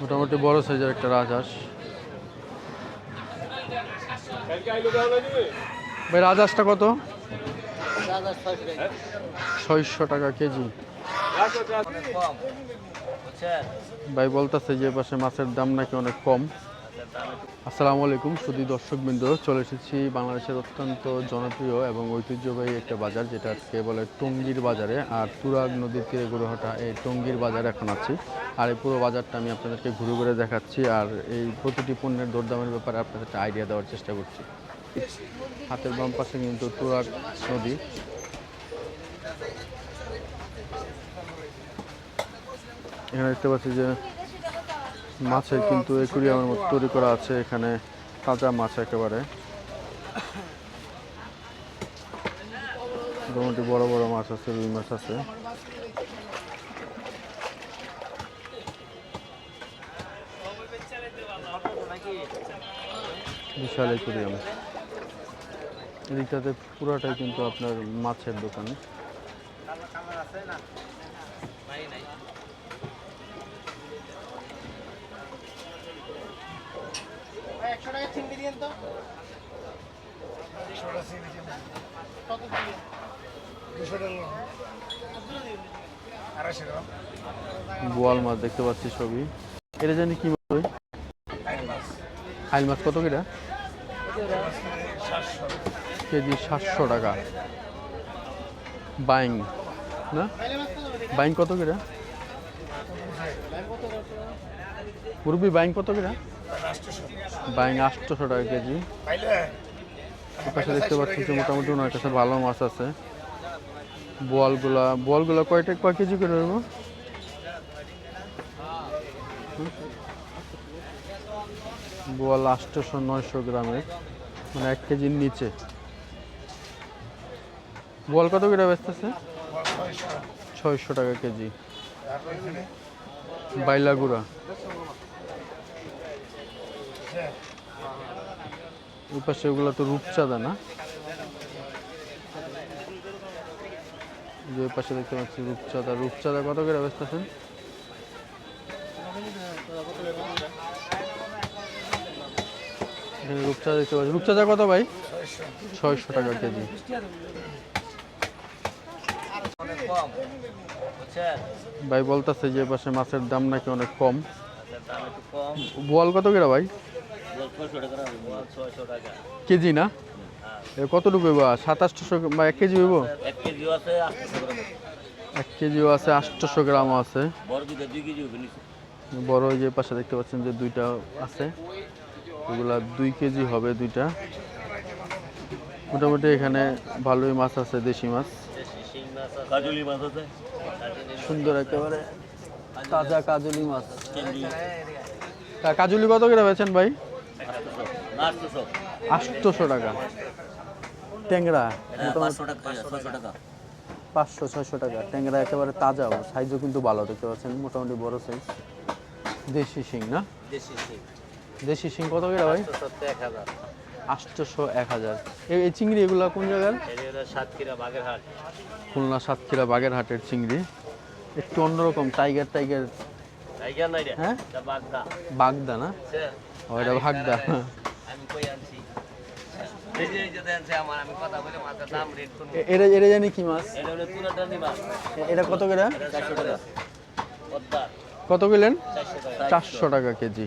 মোটামুটি বড় সাইজের একটা রাজহাঁস ভাই রাজহাঁসটা কত? ছয়শো টাকা কেজি। ভাই, বলতেছে যে পাশে মাছের দাম নাকি অনেক কম। আসসালামু আলাইকুম শুধু দর্শকবৃন্দ। চলে এসেছি বাংলাদেশের অত্যন্ত জনপ্রিয় এবং ঐতিহ্যবাহী একটা বাজার, যেটা আজকে বলে টঙ্গীর বাজারে। আর তুরাগ নদীর তীরে গড়েহাটা এই টঙ্গীর বাজারে এখন আছি। আর এই পুরো বাজারটা আমি আপনাদেরকে ঘুরে ঘুরে দেখাচ্ছি। আর এই প্রতিটি পণ্যের দরদামের ব্যাপারে আপনাদের একটা আইডিয়া দেওয়ার চেষ্টা করছি। হাতের বাম পাশে কিন্তু তুরাগ নদী। এখানে দেখতে পাচ্ছি যে মাছের কিন্তু একুরিয়ামের মতো তৈরি করা আছে এখানে, তাজা মাছ একেবারে। মোটামুটি বড় বড় মাছ আছে, রুই মাছ আছে। বিশাল একুরিয়াম। এদিকটাতে পুরাটাই কিন্তু আপনার মাছের দোকান। একশো টাকা চিংড়ি দিয়েন তো? কত দুশো টাকা। আড়াইশো টাকা। বোয়াল মাছ দেখতে পাচ্ছি ছবি এটা জানি কি মাছ ওই? আইল মাছ। কত কিটা? কেজি সাতশো টাকা। বাইং না? বাইং কত কিটা? পুরবি বাইং কত কিটা? বাইং আটশোশো টাকা কেজি। পাশে দেখতে পাচ্ছি যে মোটামুটি ওনার কাছে ভালো মাছ আছে। বোয়ালগুলা বোয়ালগুলা কয়টা কয় কেজি করে নেব বোয়াল আটশোশো নয়শো গ্রামের মানে এক কেজির নিচে। বোয়াল কত করে বেচতেছে? ছয়শো টাকা কেজি। বাইলাগুড়া। ওই পাশে ওগুলো তো রূপচাঁদা না? যে পাশে দেখতে পাচ্ছি রূপচাঁদা। রূপচাঁদা কত করে বেচতেছেন? এখানে রূপচাঁদা দেখতে পাচ্ছি। রূপচাঁদা কত ভাই? ছয়শো টাকা কেজি। ভাই বলতেছে যে পাশে মাছের দাম নাকি অনেক কম। বোয়াল কত করে ভাই? কেজি না? হ্যাঁ। কতটুকু হইব? সাতাশশো বা এক কেজি হইব? এক কেজিও আছে গ্রাম। এক কেজিও আছে আটশোশো গ্রামও আছে। বড় যে পাশে দেখতে পাচ্ছেন যে দুইটা আছে। এগুলা দুই কেজি হবে দুইটা। মোটামুটি এখানে ভালোই মাছ আছে দেশি মাছ। সুন্দর একেবারে তাজা কাজুলি মাছ। কাজুলি কত করে বেছেন ভাই? আটশোশো টাকা। ট্যাংরা হ্যাঁ পাঁচশো ছয়শো টাকা। ট্যাংরা একেবারে তাজা সাইজও কিন্তু ভালো দেখতে পাচ্ছেন মোটামুটি বড় সাইজ দেশি শিং না? দেশি শিং। কত করে ভাই? আটশোশো এক হাজার। এই চিংড়ি এগুলো কোন জায়গার? সাতক্ষীরা বাগেরহাট। খুলনা সাতক্ষীরা বাগেরহাটের চিংড়ি। একটু অন্যরকম টাইগার টাইগার হ্যাঁ? বাগদা না সে ও ভাগদা এটা এটা জানি কি মাছ এটা কত করে চারশো টাকা কত কিলেন চারশো টাকা কেজি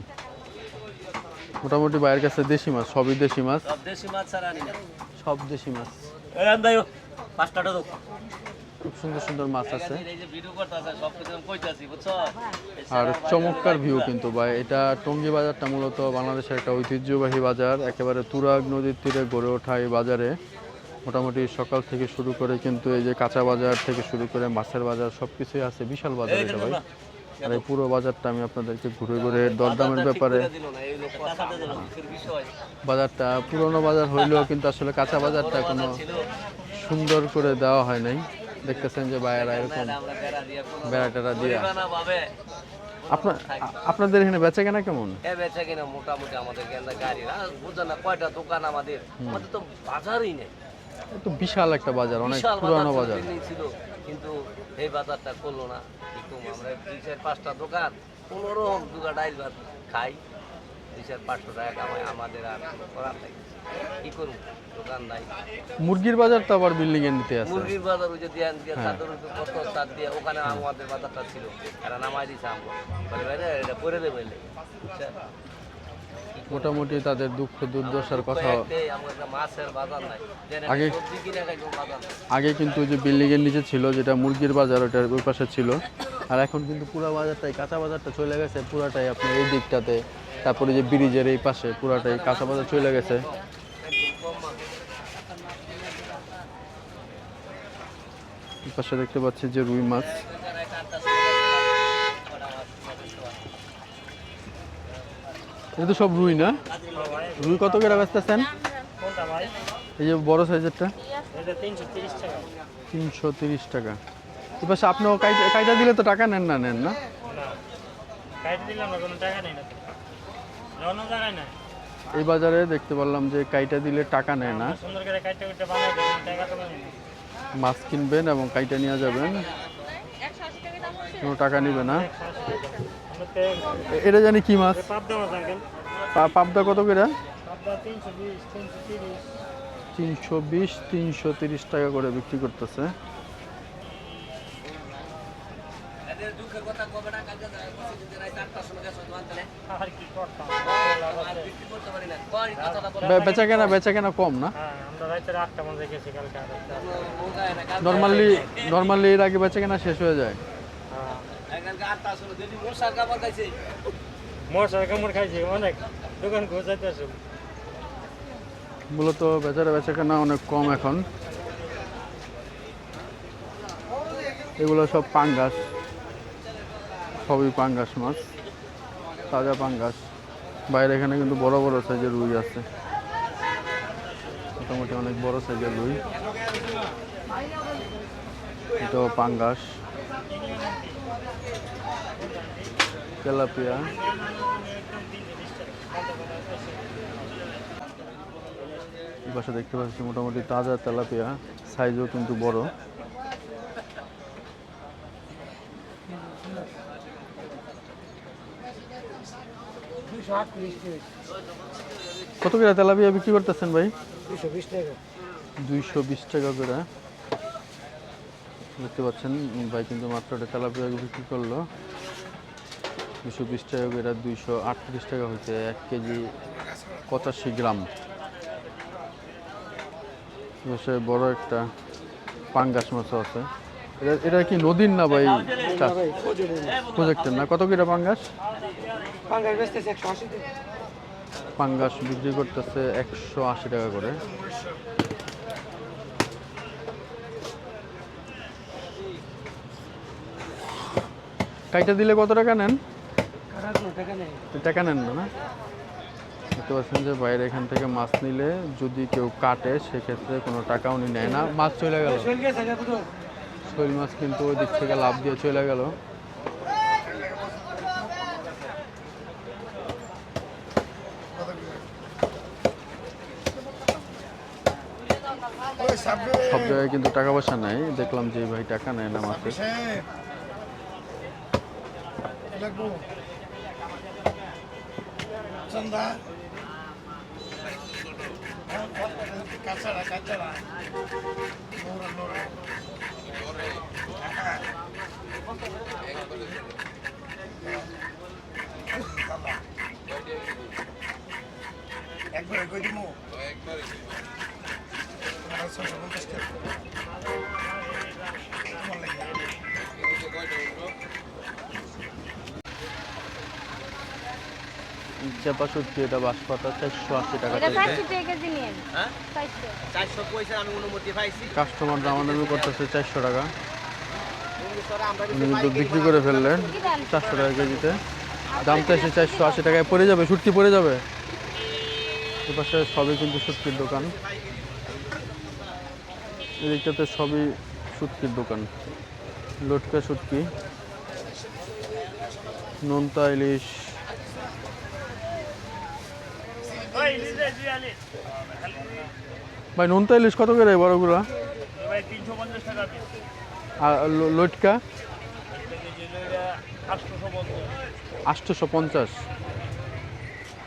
মোটামুটি বাইরের কাছে দেশি মাছ সবই দেশি মাছ সব দেশি মাছ ছাড়া সব দেশি মাছ পাঁচটা খুব সুন্দর সুন্দর মাছ আছে। আর চমৎকার ভিউ কিন্তু ভাই এটা টঙ্গী বাজারটা মূলত বাংলাদেশের একটা ঐতিহ্যবাহী বাজার একেবারে তুরাগ নদীর তীরে গড়ে ওঠা এই বাজারে। মোটামুটি সকাল থেকে শুরু করে কিন্তু এই যে কাঁচা বাজার থেকে শুরু করে মাছের বাজার সব কিছুই আছে বিশাল বাজার এটা ভাই। আর এই পুরো বাজারটা আমি আপনাদেরকে ঘুরে ঘুরে দরদামের ব্যাপারে বিষয়। বাজারটা পুরনো বাজার হইলেও কিন্তু আসলে কাঁচা বাজারটা কোনো সুন্দর করে দেওয়া হয় নাই। দেখতেছেন যে বাইরে এরকম বেড়া টেড়া দিয়া। আপনার আপনাদের এখানে বেচা কেনা কেমন? এ বেচা কিনা মোটামুটি আমাদের কেন্দ্র গাড়ি। না বুঝো না কয়টা দোকান আমাদের? আমাদের তো বাজারই নেই। তো বিশাল একটা বাজার অনেক পুরানো বাজার। ছিল। কিন্তু এই বাজারটা করল না। কি করব আমরা দুই চার পাঁচটা দোকান কোনো রকম দুটা ডাইল ভাত খাই। দুই চার পাঁচশো টাকা কামাই আমাদের আর করার নেই। কি করব দোকান নাই। মুরগির বাজার তো আবার বিল্ডিং এর নিতে আছে। মুরগির বাজার ওই যে দিয়ে দিয়ে হ্যাঁ। চাদর কত চার দিয়ে ওখানে আমাদের বাজারটা ছিল। এরা নামাই দিছে আমগো বলে ভাই এটা করে দেবে মোটামুটি তাদের দুঃখ দুর্দশার কথা। আমার আগে কিন্তু যে বিল্ডিং এর নিচে ছিল যেটা মুরগির বাজার ওটার ওই পাশে ছিল। আর এখন কিন্তু পুরো বাজারটাই কাঁচা বাজারটা চলে গেছে পুরাটাই আপনার এই দিকটাতে। তারপরে যে ব্রিজের এই পাশে পুরাটাই কাঁচা বাজার চলে গেছে। পাশে দেখতে পাচ্ছি যে রুই মাছ। এটা তো সব রুই না? রুই কত করে বেচতেছেন? এই যে বড় সাইজেরটা? তিনশো তিরিশ টাকা। এবার আপনিও কাইটা দিলে তো টাকা নেন না নেন না? এই বাজারে দেখতে পারলাম যে কাইটা দিলে টাকা নেয় না। মাছ কিনবেন এবং কাইটা নিয়ে যাবেন। কোনো টাকা নিবে না। এটা জানি কি মাছ? পাবদা কত করে? তিনশো বিশ, তিনশো তিরিশ টাকা করে বিক্রি করতেছে। বেচা কেনা বেচা কেনা কম না? নর্মালি নর্মালি এর আগে বেচা কেনা শেষ হয়ে যায়। হ্যাঁ। মূলত বেচারা বেচা কেনা অনেক কম এখন। এগুলো সব পাঙ্গাস। সবই পাঙ্গাস মাছ তাজা পাঙ্গাস। বাইরে এখানে কিন্তু বড় বড় সাইজের রুই আছে। মোটামুটি অনেক বড় সাইজের রুই। এটাও পাঙ্গাস। তেলাপিয়া। এই পাশে দেখতে পাচ্ছি মোটামুটি তাজা তেলাপিয়া। সাইজও কিন্তু বড়। কত করে তেলাপিয়া বিক্রি করতেছেন ভাই? দুশো বিশ টাকা। দুইশো বিশ টাকা করে। দেখতে পাচ্ছেন ভাই কিন্তু মাত্র একটা তেলাপিয়া বিক্রি করল। দুশো বিশ টাকা করে দুইশো আটত্রিশ টাকা হয়েছে এক কেজি পঁচাশি গ্রাম। বড় একটা পাঙ্গাস মাছও আছে। এটা এটা কি নদীর না ভাই প্রজেক্টের না? কত কিটা পাঙ্গাস? পাঙ্গাস বেচতেছে একশো আশি পাঙ্গাস বিক্রি করতেছে একশো আশি টাকা করে। কাইটা দিলে কত টাকা নেন? টাকা নেন না না? দেখতে পাচ্ছেন যে বাইরে এখান থেকে মাছ নিলে যদি কেউ কাটে সেক্ষেত্রে কোনো টাকা উনি নেয় না। মাছ চলে গেল। শৈল মাছ কিন্তু ওই দিক থেকে লাভ দিয়ে চলে গেল। জায়গায় কিন্তু টাকা পয়সা নাই। দেখলাম যে ভাই টাকা নেয় না নোরা একবারে কই দিমু ছশো পঞ্চাশ টাকা আমার লাগে চেপা সত্যি এটা বাঁশপাতা চারশো আশি টাকা নিন হ্যাঁ? চারশো। চারশো পয়সা আমি অনুমতি পাইছি। কাস্টমার দামাদামি করতেছে চারশো টাকা। উনি কিন্তু বিক্রি করে ফেললেন চারশো টাকা কেজিতে। দাম চাইছে চারশো আশি টাকায় পড়ে যাবে সুটকি পড়ে যাবে। এপাশে সবই কিন্তু সুটকির দোকান। এদিকটাতে সবই সুটকির দোকান। লটকা সুটকি নোনতা ইলিশ। ভাই নোনতা ইলিশ কত করে বড়গুলা? আর লটকা? আটশোশো পঞ্চাশ।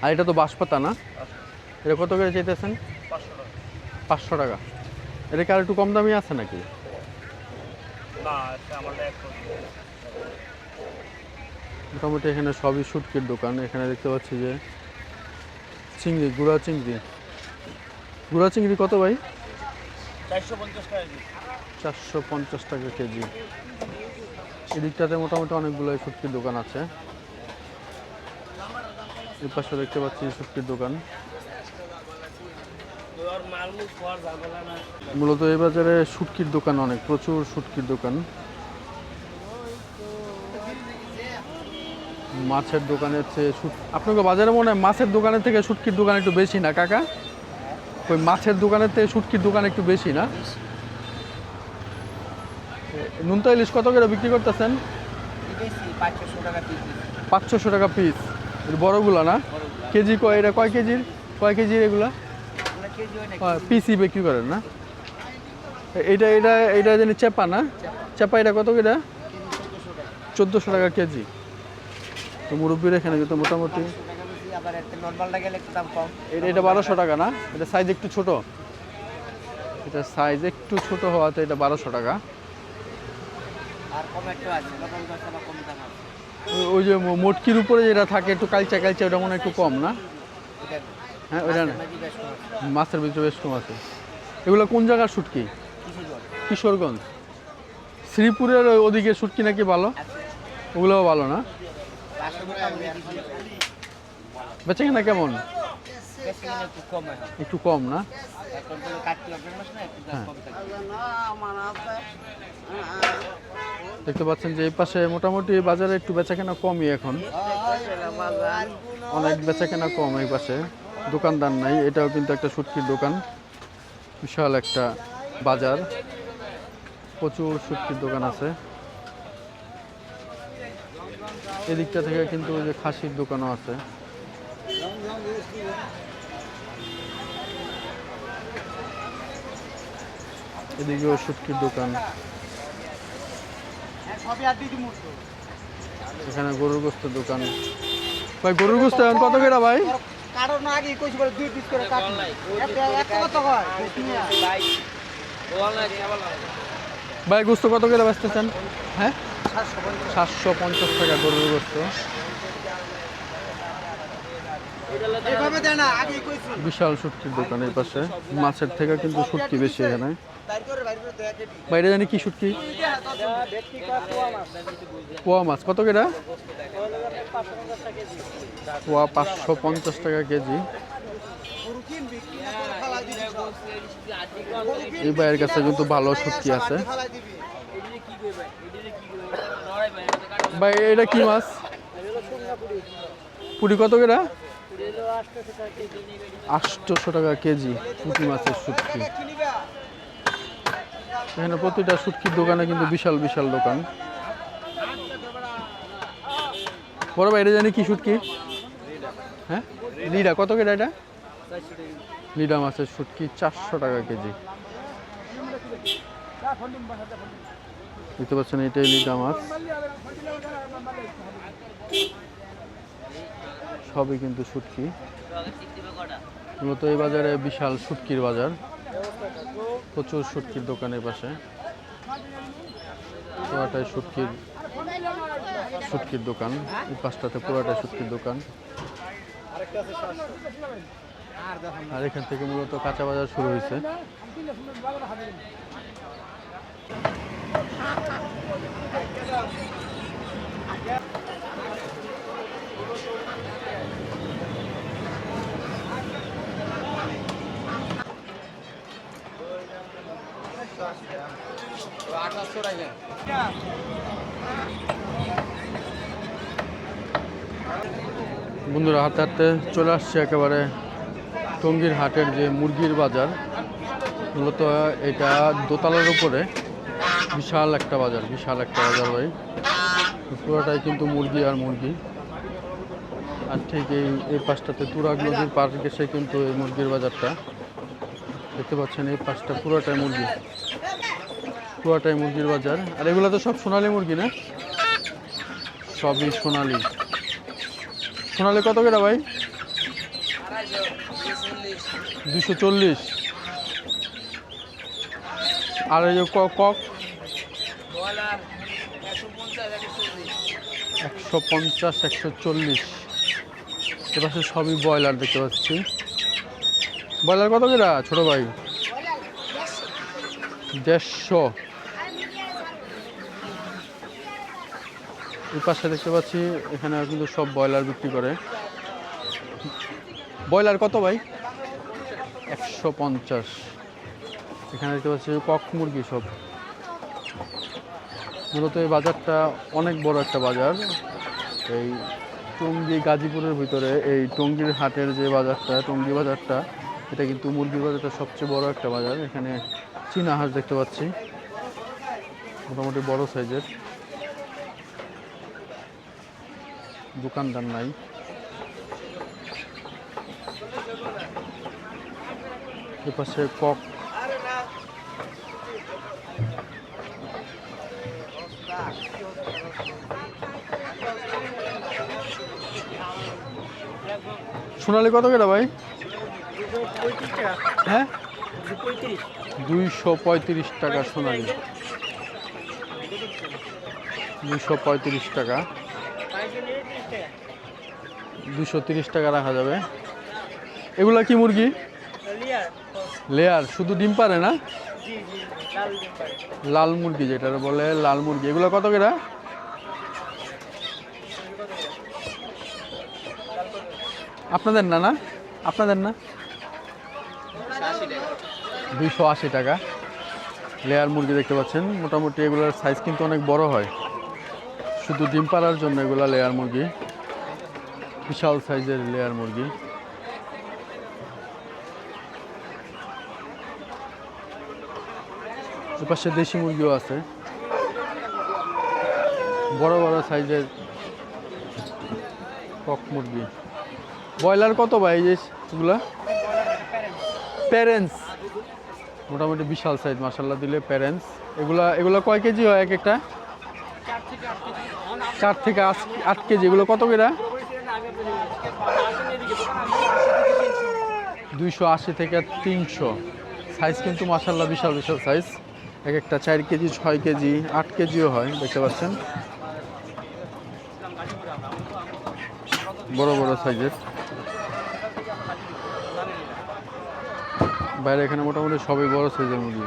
আর এটা তো বাঁশপাতা না? এটা কত করে চাইতেছেন? পাঁচশো টাকা। এটা কি আর একটু কম দামি আছে নাকি। মোটামুটি এখানে সবই শুটকির দোকান। এখানে দেখতে পাচ্ছি যে চিংড়ি গুড়া চিংড়ি। গুড়া চিংড়ি কত ভাই? চারশো পঞ্চাশ টাকা কেজি। চারশো পঞ্চাশ টাকা কেজি। এদিকটাতে মোটামুটি অনেকগুলো শুটকির দোকান আছে। এই পাশে দেখতে পাচ্ছি শুটকির দোকান তো আর মালমুল খাওয়ার ঝামেলা না মূলত এই বাজারে শুটকির দোকান অনেক, প্রচুর শুটকির দোকান। মাছের দোকানের চেয়ে আপনাকে বাজারে মনে হয় মাছের দোকানের থেকে শুটকির দোকান একটু বেশি না, কাকা? ওই মাছের দোকানের থেকে শুটকির দোকান একটু বেশি না? নুনতা ইলিশ কত করে বিক্রি করতেছেন? পাঁচশোশো টাকা পিস বড়গুলো না? কেজি কয় এটা কয় কেজির? কয় কেজির এগুলা? পিসি বিক্রি করেন না? এটা এটা এটা জানি চেপা না? চেপা এটা কত করে? চোদ্দোশো টাকা কেজি। তো মুরব্বীর এখানে কিন্তু মোটামুটি এটা এটা বারোশো টাকা না? এটা সাইজ একটু ছোট। এটা সাইজ একটু ছোট হওয়াতে এটা বারোশো টাকা। ওই- যে মোটকির উপরে যেটা থাকে একটু কালচা কালচা ওটা মনে একটু কম না? এটা হ্যাঁ ওইটা না। মাছের ভিতরে বেশ কম আছে। এগুলো কোন জায়গার শুটকি? কিশোরগঞ্জ। শ্রীপুরের ওই ওদিকে শুটকি নাকি ভালো? ওগুলোও ভালো না? বেচে কিনা কেমন একটু কম হয়। না? হ্যাঁ। দেখতে পাচ্ছেন যে এই পাশে মোটামুটি বাজারে একটু বেচা কেনা কমই এখন। অনেক বেচা কেনা কম এই পাশে। দোকানদার নাই, এটাও কিন্তু একটা শুটকির দোকান। বিশাল একটা বাজার। প্রচুর শুটকির দোকান আছে। এদিকটা থেকে কিন্তু ওই যে খাসির দোকানও আছে। এদিকেও শুটকির দোকান। এখানে গরুর গোস্তের দোকান। ভাই, গরুর গোস্ত এখন কত করে ভাই? কারণ আগে কইছি বলে দুই পিস করে কাটি কত হয়? ভাই গোস্ত কত করে বেচতেছেন? হ্যাঁ? সাতশো পঞ্চাশ টাকা গরুর গোস্ত। বিশাল শুটকির দোকান এই পাশে। মাছের থেকে কিন্তু শুটকি বেশি এখানে। বাইর কেটি জানি কি শুটকি পোয়া মাছ। কত করে? পোয়া পাঁচশো পঞ্চাশ টাকা কেজি। এই ভাইয়ের কাছে কিন্তু ভালো শুটকি আছে। ভাই, এটা কি মাছ? পুরি কত করে? আটশোশো টাকা কেজি পুঁটি মাছের শুটকি এখানে প্রতিটা শুটকির দোকানে কিন্তু বিশাল বিশাল দোকান। বড় ভাই, এটা জানি কি শুটকি হ্যাঁ? লিডা, কত করে এটা? লিডা মাছের শুটকি চারশো টাকা কেজি। দেখতে পাচ্ছেন, এটাই লিডা মাছ। সবই কিন্তু শুটকি। মূলত এই বাজারে বিশাল শুটকির বাজার। প্রচুর শুটকির দোকানের পাশে। পুরাটাই শুটকির শুটকির দোকান। এই পাশটাতে পুরাটাই শুটকির দোকান। আর এখান থেকে মূলত কাঁচা বাজার শুরু হয়েছে। বন্ধুরা হাতে হাতে চলে আসছে একেবারে টঙ্গীর হাটের যে মুরগির বাজার। মূলত এটা দোতলার উপরে। বিশাল একটা বাজার, বিশাল একটা বাজার ভাই। পুরোটাই কিন্তু মুরগি আর মুরগি। আর ঠিক এই এই পাশটাতে তুরাগ নদীর পার গেছে কিন্তু এই মুরগির বাজারটা। দেখতে পাচ্ছেন এই পাশটা পুরোটাই মুরগি। পুরোটাই মুরগির বাজার। আর এগুলো তো সব সোনালি মুরগি না? সবই সোনালী। সোনালী কত করে ভাই? দুশো চল্লিশ। আর এই যে কক একশো পঞ্চাশ, একশো চল্লিশ। এপাশে সবই ব্রয়লার দেখতে পাচ্ছি। ব্রয়লার কত করে? ছোট ভাই? দেড়শো। এই পাশে দেখতে পাচ্ছি, এখানে কিন্তু সব ব্রয়লার বিক্রি করে। ব্রয়লার কত ভাই? একশো পঞ্চাশ। এখানে দেখতে পাচ্ছি কক মুরগি সব। মূলত এই বাজারটা অনেক বড় একটা বাজার। এই টঙ্গী গাজীপুরের ভিতরে এই টঙ্গীর হাটের যে বাজারটা, টঙ্গী বাজারটা, এটা কিন্তু মুরগির বাজারটা সবচেয়ে বড় একটা বাজার। এখানে চীনা হাঁস দেখতে পাচ্ছি। মোটামুটি বড় সাইজের। দোকানদার নাই। এপাশে কক। সোনালি কত কেটা ভাই? হ্যাঁ? দুইশো পঁয়ত্রিশ টাকা সোনালি। দুইশো পঁয়ত্রিশ টাকা। দুশো তিরিশ টাকা রাখা যাবে। এগুলা কি মুরগি? লেয়ার। শুধু ডিম পারে না? লাল মুরগি যেটা বলে লাল মুরগি। এগুলো কত করে? আপনাদের না না? আপনাদের না? দুইশো আশি টাকা। লেয়ার মুরগি দেখতে পাচ্ছেন। মোটামুটি এগুলোর সাইজ কিন্তু অনেক বড় হয়। শুধু ডিম পাড়ার জন্য এগুলো লেয়ার মুরগি। বিশাল সাইজের লেয়ার মুরগি। এপাশে দেশি মুরগিও আছে। বড় বড় সাইজের কক মুরগি। ব্রয়লার কত ভাই এগুলা? প্যারেন্টস মোটামুটি বিশাল সাইজ মাসাল্লাহ দিলে প্যারেন্টস এগুলা এগুলো কয় কেজি হয় এক একটা? চার থেকে আট আট কেজি। এগুলো কত করে? দুইশো আশি থেকে তিনশো। সাইজ কিন্তু মাসাল্লাহ বিশাল বিশাল সাইজ এক একটা চার কেজি, ছয় কেজি, আট কেজিও হয়, দেখতে পাচ্ছেন। বড় বড় সাইজের বাইরে এখানে মোটামুটি সবই বড় সাইজের মুরগি।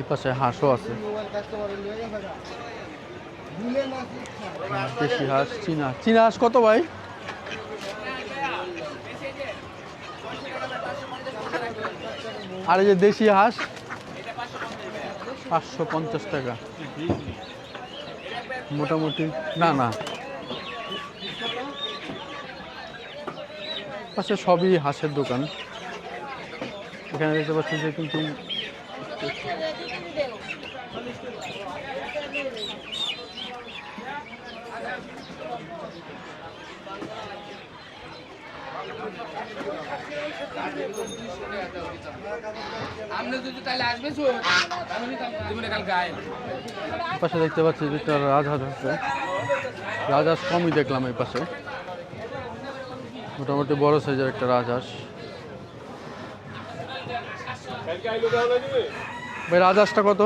এই পাশে হাঁসও আছে। দেশি হাঁস, চীনা। চীনা হাঁস কত ভাই? আর এই যে দেশি হাঁস, পাঁচশো পঞ্চাশ টাকা। মোটামুটি, না না। পাশে সবই হাঁসের দোকান। এখানে দেখতে পাচ্ছেন যে কিন্তু পাশে দেখতে পাচ্ছি যে একটা রাজহাঁস আছে। রাজহাঁস কমই দেখলাম এই পাশে। মোটামুটি বড় সাইজের একটা রাজহাঁস। ভাই রাজহাঁসটা কত?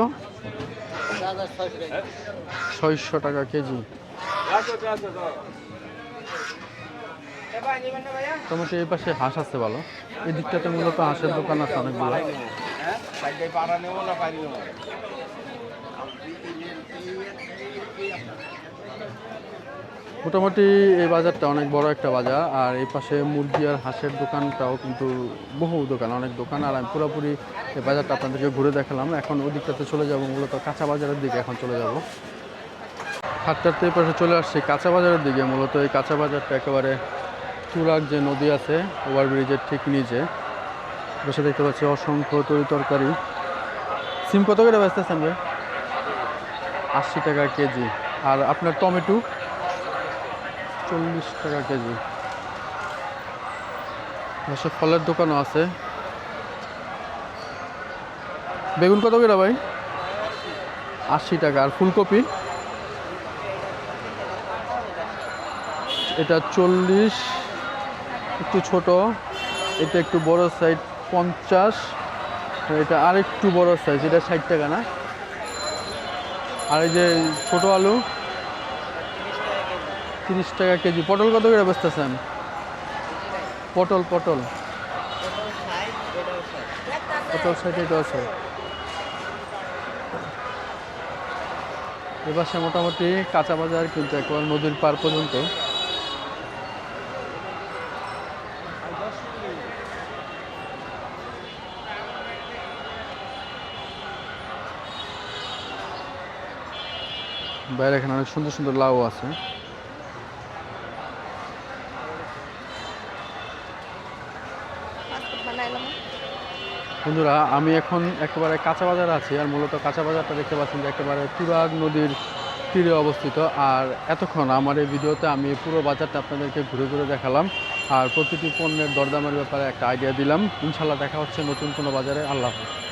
ছয়শো টাকা কেজি। মোটামুটি এই পাশে হাঁস আছে ভালো। এই দিকটাতে মূলত হাঁসের দোকান আছে অনেকগুলো। মোটামুটি এই বাজারটা অনেক বড় একটা বাজার, আর এই পাশে মুরগি আর হাঁসের দোকানটাও কিন্তু বহু দোকান, অনেক দোকান। আর আমি পুরোপুরি এই বাজারটা আপনাদেরকে ঘুরে দেখালাম। এখন ওই দিকটাতে চলে যাব, মূলত কাঁচা বাজারের দিকে এখন চলে যাব। হাটটাতে এই পাশে চলে আসছি, কাঁচা বাজারের দিকে। মূলত এই কাঁচা বাজারটা একেবারে চুরাক যে নদী আছে, ওভারব্রিজের ঠিক নিচে। বসে দেখতে পাচ্ছি, অসংখ্য তরি তরকারি। সিম কত করে বেচতেছেন ভাই? আশি টাকা কেজি। আর আপনার টমেটো? চল্লিশ টাকা কেজি। এসব ফলের দোকানও আছে। বেগুন কত করে ভাই? আশি টাকা। আর ফুলকপি? এটা চল্লিশ, একটু ছোট, এটা একটু বড় সাইজ। পঞ্চাশ। এটা আর একটু বড় সাইজ এটা ষাট টাকা না? আর এই যে ছোট আলু, তিরিশ টাকা কেজি। পটল কত করে বেচতেছেন? পটল পটল। পটল ষাট আছে এবার মোটামুটি কাঁচা বাজার কিন্তু একবার নদীর পার পর্যন্ত। বাইরে এখানে অনেক সুন্দর সুন্দর লাউ আছে। বন্ধুরা আমি এখন একেবারে কাঁচা বাজার আছি আর মূলত কাঁচা বাজারটা দেখতে পাচ্ছেন যে একেবারে তুরাগ নদীর তীরে অবস্থিত। আর এতক্ষণ আমার এই ভিডিওতে আমি পুরো বাজারটা আপনাদেরকে ঘুরে ঘুরে দেখালাম আর প্রতিটি পণ্যের দরদামের ব্যাপারে একটা আইডিয়া দিলাম। ইনশাল্লাহ দেখা হচ্ছে নতুন কোনো বাজারে। আল্লাহ হাফেজ।